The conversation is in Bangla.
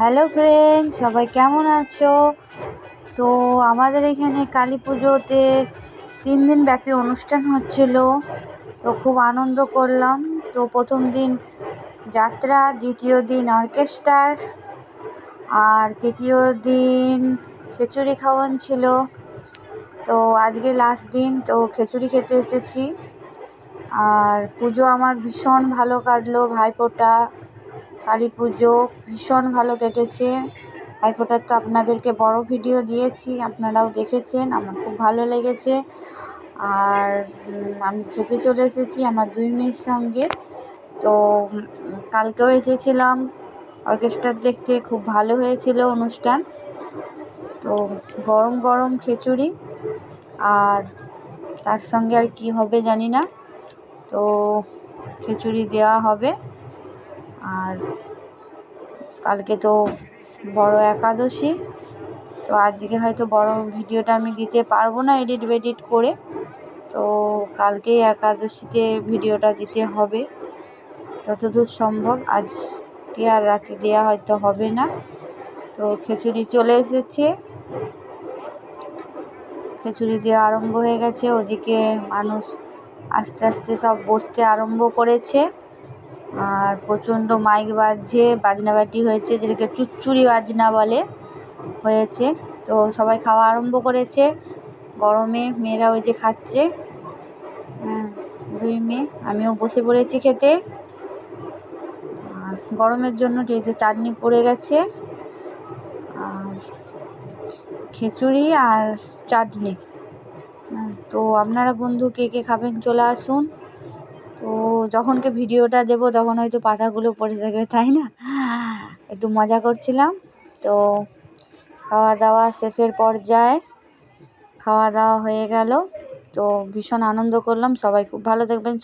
হ্যালো ফ্রেন্ড, সবাই কেমন আছো? তো আমাদের এখানে কালী পুজোতে তিন দিন ব্যাপী অনুষ্ঠান হচ্ছিল, তো খুব আনন্দ করলাম। তো প্রথম দিন যাত্রা, দ্বিতীয় দিন অর্কেস্ট্রার আর তৃতীয় দিন খিচুড়ি খাওয়ান ছিল। তো আজকে লাস্ট দিন, তো খিচুড়ি খেতে এসেছি। আর পুজো আমার ভীষণ ভালো কাটলো, ভাইফোঁটা কালী পুজো ভীষণ ভালো কেটেছে। ভাইফোঁটার তো আপনাদেরকে বড় ভিডিও দিয়েছি, আপনারাও দেখেছেন, আমার খুব ভালো লেগেছে। আর আমি খেতে চলে এসেছি আমার দুই মেয়ের সঙ্গে। তো কালকেও এসেছিলাম অর্কেস্ট্রার দেখতে, খুব ভালো হয়েছিল অনুষ্ঠান। তো, গরম গরম খিচুড়ি, আর তার সঙ্গে আর কি হবে জানি না। তো, খিচুড়ি দেওয়া হবে। আর কালকে তো বড় একাদশী, তো আজকে হয়তো বড় ভিডিওটা আমি দিতে পারব না এডিট বেডিট করে। তো কালকেই একাদশীতে ভিডিওটা দিতে হবে, যতদূর সম্ভব। আজকে আর রাতে দেওয়া হয়তো হবে না। তো খিচুড়ি চলে এসেছে। খিচুড়ি দেওয়া আরম্ভ হয়ে গেছে। ওদিকে মানুষ আস্তে আস্তে সব বসতে আরম্ভ করেছে। আর প্রচণ্ড মাইক বাজছে, বাজনা বাজনাবাটি হয়েছে, যেটাকে চুচ্চুড়ি বাজনা বলে, হয়েছে। তো সবাই খাওয়া আরম্ভ করেছে। গরমে মেয়েরা ওই যে খাচ্ছে। হ্যাঁ দুই মেয়ে, আমিও বসে পড়েছি খেতে। আর গরমের জন্য টেতে চাটনি পড়ে গেছে, আর খিচুড়ি আর চাটনি। তো আপনারা বন্ধু কে কে খাবেন চলে আসুন। তো যখনকে ভিডিওটা দেবো তখন হয়তো পাতাগুলো পড়ে থাকবে তাই না? একটু মজা করছিলাম। তো খাওয়া দাওয়া শেষের পর্যায়ে খাওয়া দাওয়া হয়ে গেল। তো ভীষণ আনন্দ করলাম। সবাই খুব ভালো থাকবেন।